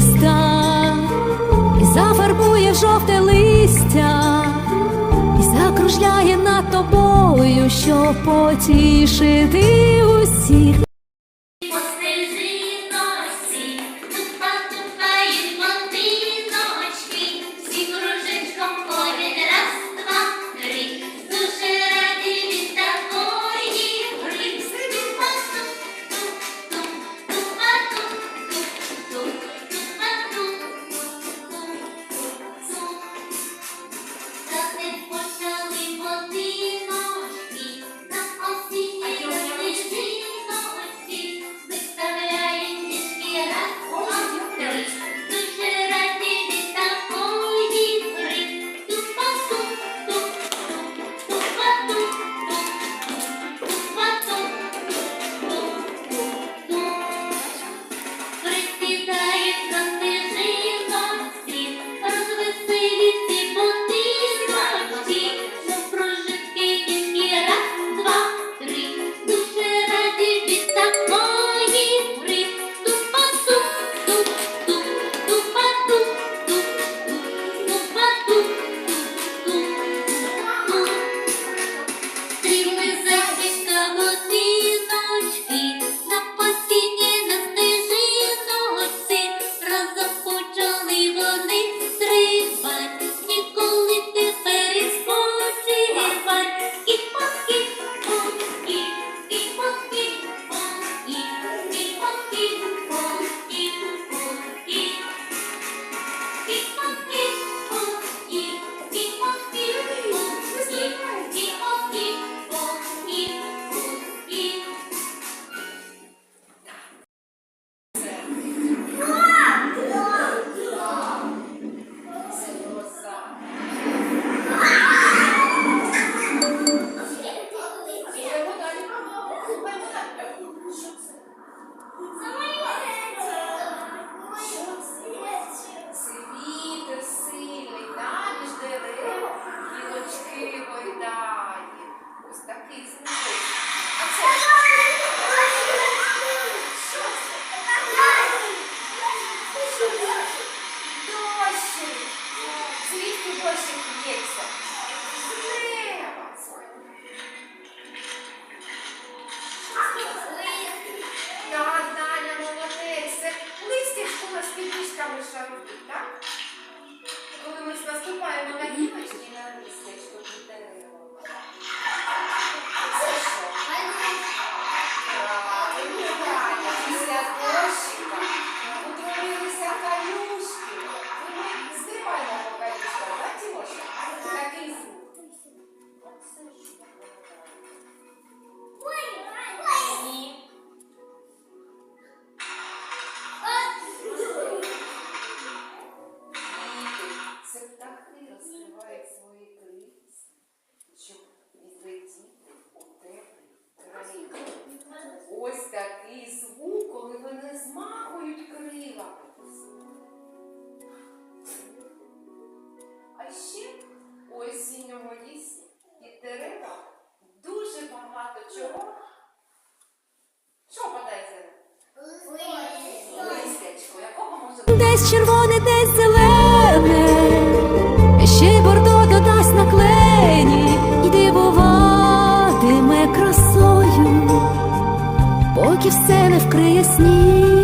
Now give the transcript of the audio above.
міста, і зафарбує жовте листя, і закружляє над тобою, щоб потішити усіх. можна слідками шарувати, так? Коли ми наступаємо на гілочки, на місячку, цьому лісі від дерева дуже багато чого. Що падається? з якого може бути? Десь червоне, десь зелене, ще й бордо додасть на клені і дивуватиме красою, поки все не вкриє сніг.